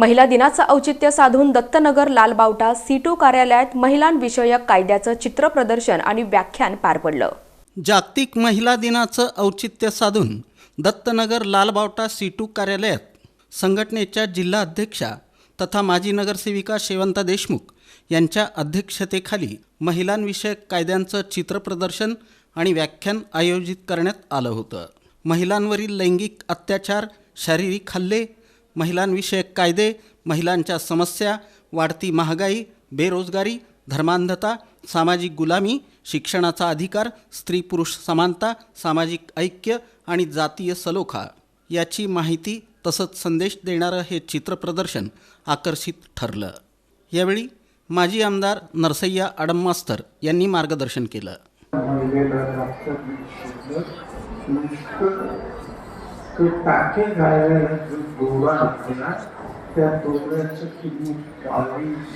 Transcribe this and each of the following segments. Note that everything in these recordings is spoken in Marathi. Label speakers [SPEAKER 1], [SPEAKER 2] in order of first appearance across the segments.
[SPEAKER 1] महिला दिनाचं औचित्य साधून दत्तनगर लालबावटा सीटू कार्यालयात महिलांविषयक कायद्याचं चित्रप्रदर्शन आणि व्याख्यान पार पडलं.
[SPEAKER 2] जागतिक महिला दिनाचं औचित्य साधून दत्तनगर लालबावटा सीटू कार्यालयात संघटनेच्या जिल्हा अध्यक्षा तथा माजी नगरसेविका शेवंता देशमुख यांच्या अध्यक्षतेखाली महिलांविषयक कायद्यांचं चित्रप्रदर्शन आणि व्याख्यान आयोजित करण्यात आलं होतं. महिलांवरील लैंगिक अत्याचार शारीरिक हल्ले महिलांविषयक कायदे महिलांच्या समस्या वाढती महागाई बेरोजगारी धर्मांधता सामाजिक गुलामी शिक्षणाचा अधिकार स्त्री पुरुष समानता सामाजिक ऐक्य आणि जातीय सलोखा याची माहिती तसंच संदेश देणारं हे चित्रप्रदर्शन आकर्षित ठरलं. यावेळी माजी आमदार नरसय्या आडममास्तर यांनी मार्गदर्शन केलं.
[SPEAKER 3] तो टाके घालायला जो दोरा होता त्या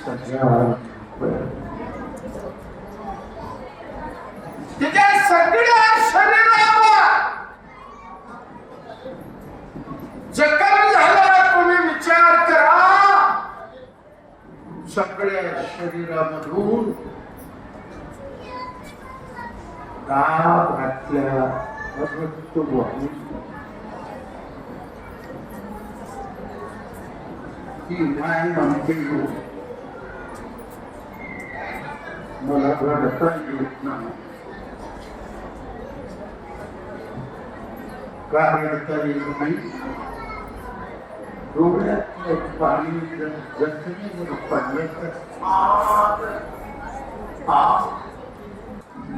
[SPEAKER 3] हजार रुपये.
[SPEAKER 4] तिच्या सगळ्या जखम तुम्ही विचार करा
[SPEAKER 3] सगळ्या शरीरामधून दाब घातल्या रक्त वाहून ती माय म्हणते मला रडता येत नाही का रडता येत नाही डोळ्यातलं पाणी जखमीवर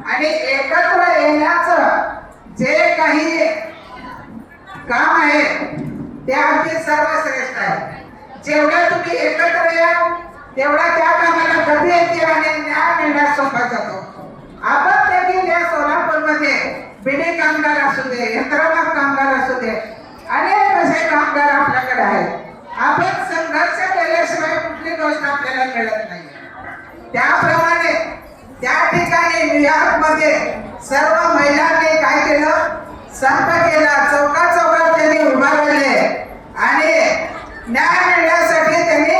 [SPEAKER 4] आणि एकत्र येण्याचं जे काही काम आहे ते अगदी सर्वश्रेष्ठ आहे. जेवढ्या तुम्ही एकत्र या तेवढा त्या कामाला गती येते आणि न्याय मिळण्यास सोपा जातो. आपण देखील या सोलापूरमध्ये बिडी कामगार असू दे यंत्रमाग कामगार असू दे अनेक असे कामगार आपल्याकडे आहेत. आपण संघर्ष केल्याशिवाय कुठली गोष्ट आपल्याला मिळत नाही. त्याप्रमाणे त्या ठिकाणी न्यूयॉर्कमध्ये सर्व महिलांनी काय केलं? संप केला. चौका चौकात त्यांनी उभा राहिले. आणि न्याय मिळण्यासाठी त्यांनी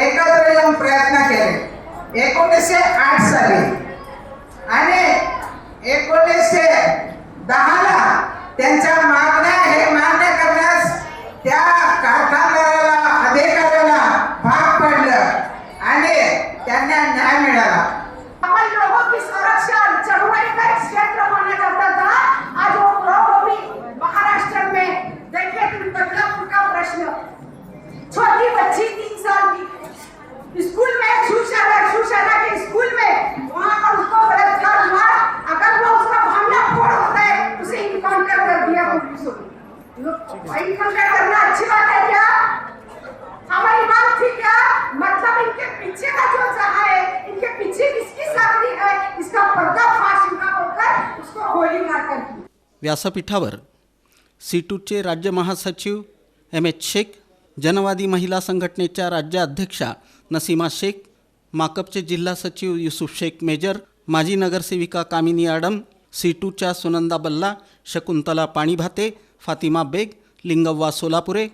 [SPEAKER 4] एकत्र येऊन प्रयत्न केले. एकोणीसशे आठ साली. आणि एकोणीसशे दहाला त्यांच्या मागण्या
[SPEAKER 5] अच्छी बात है क्या हमारी बात थी क्या मतलब इनके पीछे का जो चाह है इनके पीछे किसकी साथी है इसका पर्दाफाश इनका होकर उसको गोली मारकर की।
[SPEAKER 2] व्यासपीठावर सीटूचे राज्य महासचिव एम एच शेख जनवादी महिला संघटनेच्या राज्य अध्यक्षा नसीमा शेख माकपचे जिल्हा सचिव युसुफ शेख मेजर माजी नगरसेविका कामिनी आडम सीटूच्या सुनंदा बल्ला शकुंतला पाणीभाते फातिमा बेग लिंगव्वा सोलापुरे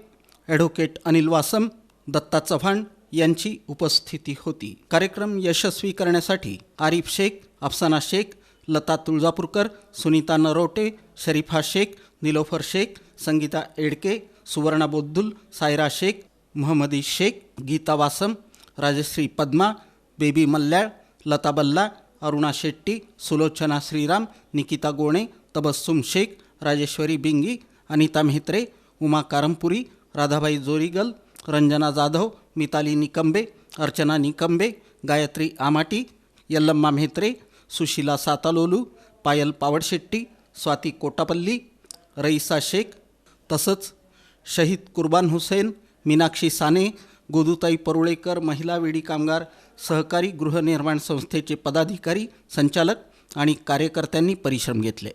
[SPEAKER 2] ॲडव्होकेट अनिल वासम दत्ता चव्हाण यांची उपस्थिती होती. कार्यक्रम यशस्वी करण्यासाठी आरिफ शेख अफसाना शेख लता तुळजापूरकर सुनीता नरोटे शरीफा शेख निलोफर शेख संगीता एडके सुवर्णा बोद्दुल सायरा शेख महमदी शेख गीता वासम राजश्री पद्मा बेबी मल्ल्याळ लता बल्ला अरुणा शेट्टी सुलोचना श्रीराम निकिता गोणे तबस्सुम शेख राजेश्वरी बिंगी अनिता म्हेत्रे उमा कारंपुरी राधाबाई जोरीगल रंजना जाधव मिताली निकंबे अर्चना निकंबे गायत्री आमाटी यल्लम्मा म्हेत्रे सुशीला सातालोलू पायल पावडशेट्टी स्वाती कोटापल्ली रईसा शेख तसंच शहीद कुर्बान हुसेन मीनाक्षी साने गोदुताई परुळेकर महिला वेडी कामगार सहकारी गृहनिर्माण संस्थेचे पदाधिकारी संचालक आणि कार्यकर्त्यांनी परिश्रम घेतले.